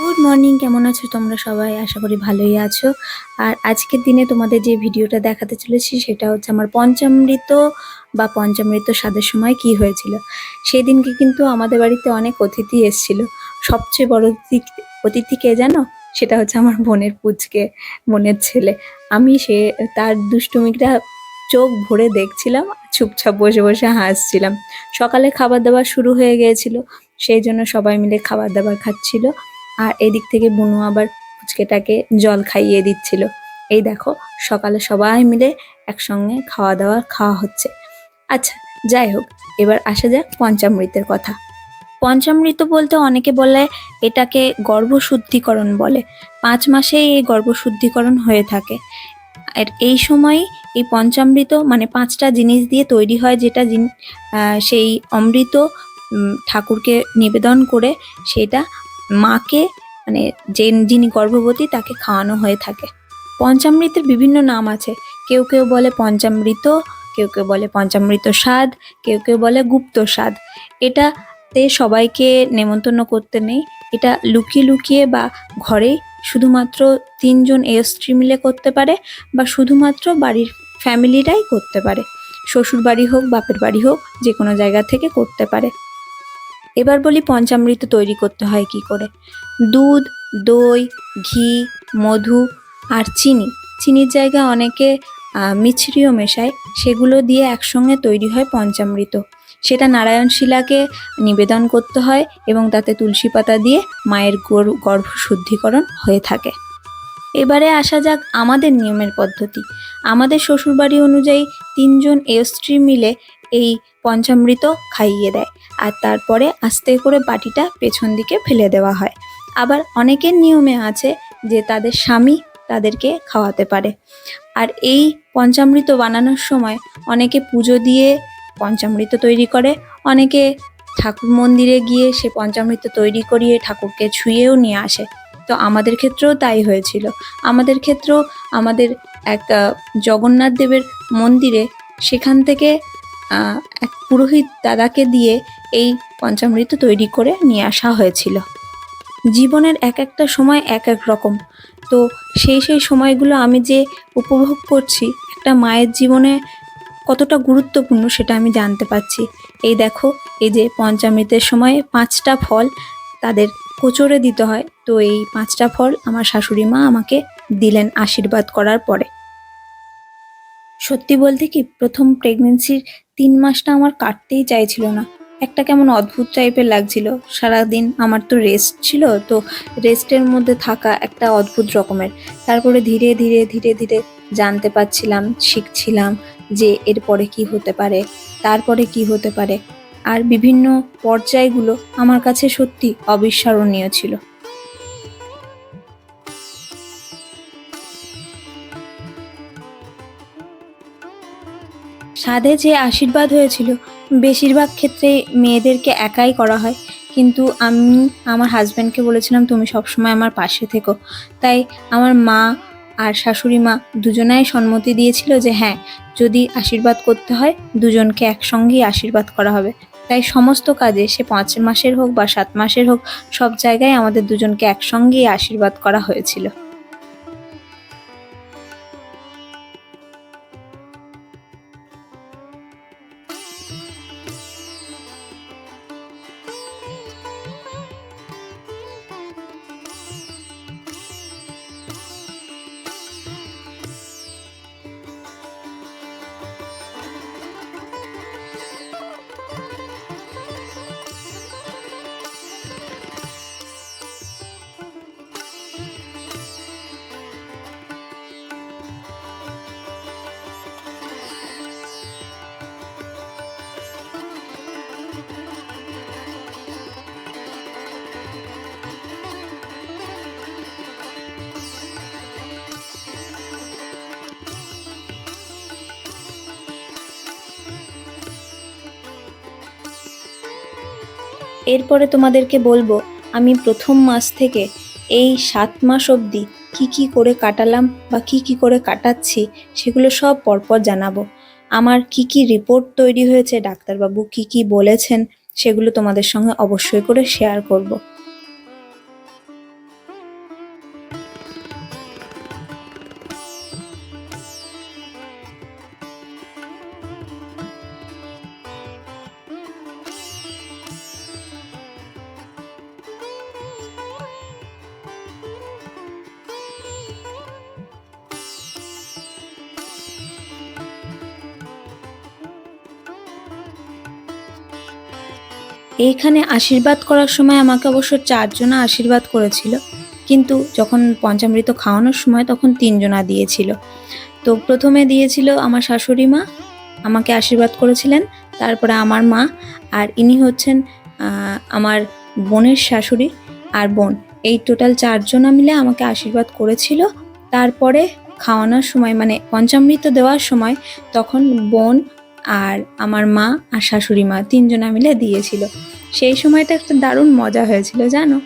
Good morning কেমন আছো তোমরা সবাই? আশা করি ভালোই আছো। আর আজকের দিনে তোমাদের যে ভিডিওটা দেখাতে চলেছি, সেটা হচ্ছে আমার পঞ্চামৃত বা পঞ্চামৃত স্বাদের সময় কি হয়েছিল। সেই দিনকে কিন্তু আমাদের বাড়িতে অনেক অতিথি এসেছিল। সবচেয়ে বড় অতিথি অতিথি কে জানো? সেটা হচ্ছে আমার বোনের পুচকে, বোনের ছেলে। আমি সে, তার দুষ্টুমিটা চোখ ভরে দেখছিলাম, চুপচাপ বসে বসে হাসছিলাম। সকালে খাবার দাবার শুরু হয়ে গিয়েছিল, সেই জন্য সবাই মিলে খাবার দাবার খাচ্ছিল। আর এদিক থেকে বুনু আবার পুচকেটাকে জল খাইয়ে দিচ্ছিল। এই দেখো, সকালে সবাই মিলে একসঙ্গে খাওয়া দাওয়া খাওয়া হচ্ছে। আচ্ছা যাই হোক, এবার আসা যাক পঞ্চামৃতের কথা। পঞ্চামৃত বলতে অনেকে বলে এটাকে গর্ভশুদ্ধিকরণ বলে। পাঁচ মাসেই এই গর্ভশুদ্ধিকরণ হয়ে থাকে। আর এই সময় এই পঞ্চামৃত মানে পাঁচটা জিনিস দিয়ে তৈরি হয় যেটা সেই অমৃত ঠাকুরকে নিবেদন করে সেটা মাকে মানে যে যিনি গর্ভবতী তাকে খাওয়ানো হয়ে থাকে। পঞ্চামৃতের বিভিন্ন নাম আছে। কেউ কেউ বলে পঞ্চামৃত, কেউ কেউ বলে পঞ্চামৃত স্বাদ, কেউ কেউ বলে গুপ্ত স্বাদ। এটাতে সবাইকে নেমন্তন্ন করতে নেই। এটা লুকিয়ে লুকিয়ে বা ঘরে শুধুমাত্র তিনজন এ স্ত্রী মিলে করতে পারে বা শুধুমাত্র বাড়ির ফ্যামিলিরাই করতে পারে। শ্বশুর বাড়ি হোক, বাপের বাড়ি হোক যে কোনো জায়গা থেকে করতে পারে। এবার বলি পঞ্চামৃত তৈরি করতে হয় কি করে? দুধ, দই, ঘি, মধু আর চিনি। চিনির জায়গায় অনেকে মিছরিও মেশায়। সেগুলো দিয়ে একসঙ্গে তৈরি হয় পঞ্চামৃত। সেটা নারায়ণ শিলাকে নিবেদন করতে হয় এবং তাতে তুলসী পাতা দিয়ে মায়ের গর্ভ শুদ্ধিকরণ হয়ে থাকে। এবারে আসা যাক আমাদের নিয়মের পদ্ধতি। আমাদের শ্বশুরবাড়ি অনুযায়ী তিনজন স্ত্রী মিলে এই পঞ্চামৃত খাইয়ে দেয় আর তারপরে আস্তে করে বাটিটা পেছন দিকে ফেলে দেওয়া হয়। আবার অনেকের নিয়মে আছে যে তাদের স্বামী তাদেরকে খাওয়াতে পারে। আর এই পঞ্চামৃত বানানোর সময় অনেকে পুজো দিয়ে পঞ্চামৃত তৈরি করে, অনেকে ঠাকুর মন্দিরে গিয়ে সে পঞ্চামৃত তৈরি করিয়ে ঠাকুরকে ছুঁয়েও নিয়ে আসে। তো আমাদের ক্ষেত্রেও তাই হয়েছিল। আমাদের ক্ষেত্রেও আমাদের এক আহ, জগন্নাথ দেবের মন্দিরে সেখান থেকে এক পুরোহিত দাদাকে দিয়ে এই পঞ্চামৃত তৈরি করে নিয়ে আসা হয়েছিল। জীবনের এক একটা সময় এক এক রকম। তো সেই সেই সময়গুলো আমি যে উপভোগ করছি একটা মায়ের জীবনে কতটা গুরুত্বপূর্ণ সেটা আমি জানতে পারছি। এই দেখো এই যে পঞ্চামৃতের সময় পাঁচটা ফল তাদের কোচরে দিতে হয়। তো এই পাঁচটা ফল আমার শাশুড়ি মা আমাকে দিলেন আশীর্বাদ করার পরে। সত্যি বলতে কি, প্রথম প্রেগনেন্সির তিন মাসটা আমার কাটতেই চাইছিল না। একটা কেমন অদ্ভুত টাইপের লাগছিল। সারাদিন আমার তো রেস্ট ছিল, তো রেস্টের মধ্যে থাকা একটা অদ্ভুত রকমের। তারপরে ধীরে ধীরে ধীরে ধীরে জানতে পারছিলাম, শিখছিলাম যে এরপরে কি হতে পারে, তারপরে কি হতে পারে। আর বিভিন্ন পর্যায়গুলো আমার কাছে সত্যি অবিস্মরণীয় ছিল। সাধে যে আশীর্বাদ হয়েছিল, বেশিরভাগ ক্ষেত্রে মেয়েদেরকে একাই করা হয়। কিন্তু আমি আমার হাজব্যান্ডকে বলেছিলাম, তুমি সবসময় আমার পাশে থেকো। তাই আমার মা আর শাশুড়ি মা দুজনাই সম্মতি দিয়েছিল যে হ্যাঁ যদি আশীর্বাদ করতে হয়, দুজনকে একসঙ্গেই আশীর্বাদ করা হবে। তাই সমস্ত কাজে সে পাঁচ মাসের হোক বা সাত মাসের হোক সব জায়গায় আমাদের দুজনকে একসঙ্গেই আশীর্বাদ করা হয়েছিল। এরপরে তোমাদেরকে বলব, আমি প্রথম মাস থেকে এই সাত মাস অবধি কি কি করে কাটালাম বা কি কি করে কাটাচ্ছি সেগুলো সব পরপর জানাব। আমার কি কি রিপোর্ট তৈরি হয়েছে, ডাক্তারবাবু কি কি বলেছেন সেগুলো তোমাদের সঙ্গে অবশ্যই করে শেয়ার করব। এইখানে আশীর্বাদ করার সময় আমাকে অবশ্য চারজনা আশীর্বাদ করেছিল। কিন্তু যখন পঞ্চামৃত খাওয়ানোর সময় তখন তিনজনা দিয়েছিল। তো প্রথমে দিয়েছিল আমার শাশুড়ি মা, আমাকে আশীর্বাদ করেছিলেন, তারপরে আমার মা আর ইনি হচ্ছেন আমার বোনের শাশুড়ি আর বোন। এই টোটাল চারজনা মিলে আমাকে আশীর্বাদ করেছিল। তারপরে খাওয়ানোর সময় মানে পঞ্চামৃত দেওয়ার সময় তখন বোন আর আমার মা আর শাশুড়ি মা তিনজনা মিলে দিয়েছিল। সেই সময়টা একটা দারুণ মজা হয়েছিল, জানো?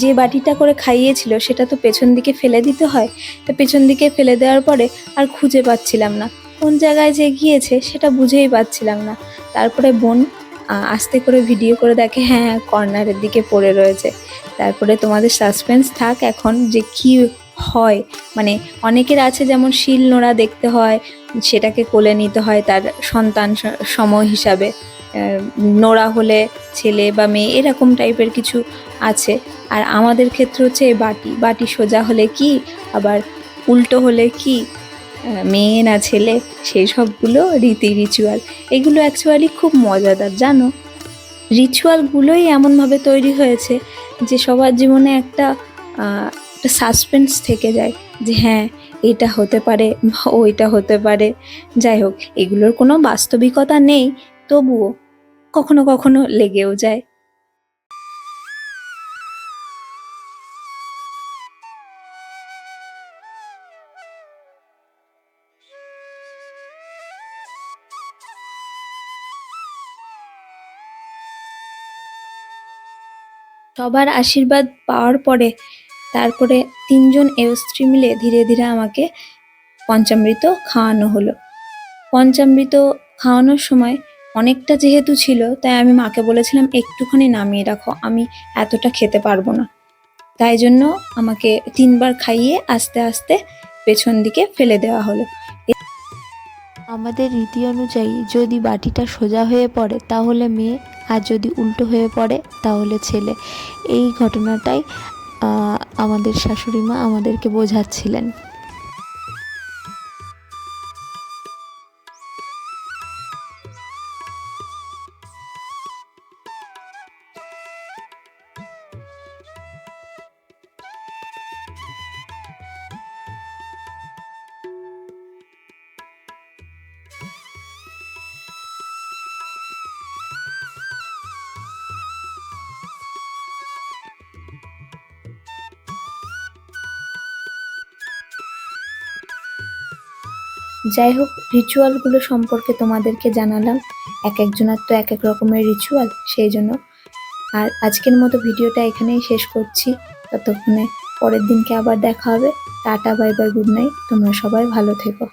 যে বাটিটা করে খাইয়েছিল, সেটা তো পেছন দিকে ফেলে দিতে হয়। তো পেছন দিকে ফেলে দেওয়ার পরে আর খুঁজে পাচ্ছিলাম না। কোন জায়গায় যে গিয়েছে, সেটা বুঝেই পাচ্ছিলাম না। তারপরে বোন আস্তে করে ভিডিও করে দেখে হ্যাঁ কর্নারের দিকে পড়ে রয়েছে। তারপরে তোমাদের সাসপেন্স থাক এখন যে কি হয়। মানে অনেকের আছে যেমন শিল নোড়া দেখতে হয়, সেটাকে কোলে নিতে হয় তার সন্তান স- সম হিসাবে। নোড়া হলে ছেলে বা মেয়ে এরকম টাইপের কিছু আছে। আর আমাদের ক্ষেত্রে হচ্ছে বাটি। বাটি সোজা হলে কি? আবার উল্টো হলে কি? মেয়ে না ছেলে, সেই সবগুলো রীতি রিচুয়াল এগুলো অ্যাকচুয়ালি খুব মজাদার, জানো? রিচুয়ালগুলোই এমনভাবে তৈরি হয়েছে যে সবার জীবনে একটা একটা সাসপেন্স থেকে যায় যে হ্যাঁ এটা হতে পারে ওইটা হতে পারে। যাই হোক, এগুলোর কোনো বাস্তবিকতা নেই, তবুও কখনো কখনো লেগেও যায়। সবার আশীর্বাদ পাওয়ার পরে তারপরে তিনজন স্ত্রী মিলে ধীরে ধীরে আমাকে পঞ্চামৃত খাওয়ানো হলো। পঞ্চামৃত খাওয়ানোর সময় অনেকটা যেহেতু ছিল, তাই আমি মাকে বলেছিলাম, একটুখানি নামিয়ে রাখো, আমি এতটা খেতে পারব না। তাই জন্য আমাকে তিনবার খাইয়ে আস্তে আস্তে পেছন দিকে ফেলে দেওয়া হলো। আমাদের রীতি অনুযায়ী যদি বাটিটা সোজা হয়ে পড়ে, তাহলে মেয়ে, আর যদি উল্টো হয়ে পড়ে, তাহলে ছেলে। এই ঘটনাটাই আমাদের শাশুড়ি মা আমাদেরকে বোঝাচ্ছিলেন। যাই হোক রিচুয়ালগুলো সম্পর্কে তোমাদেরকে জানালাম। এক একজনের তো এক এক রকমের রিচুয়াল সেই জন্য। আর আজকের মতো ভিডিওটা এখানেই শেষ করছি। ততক্ষণে পরের দিনকে আবার দেখা হবে। Tata bye bye good night তোমরা সবাই ভালো থেকো।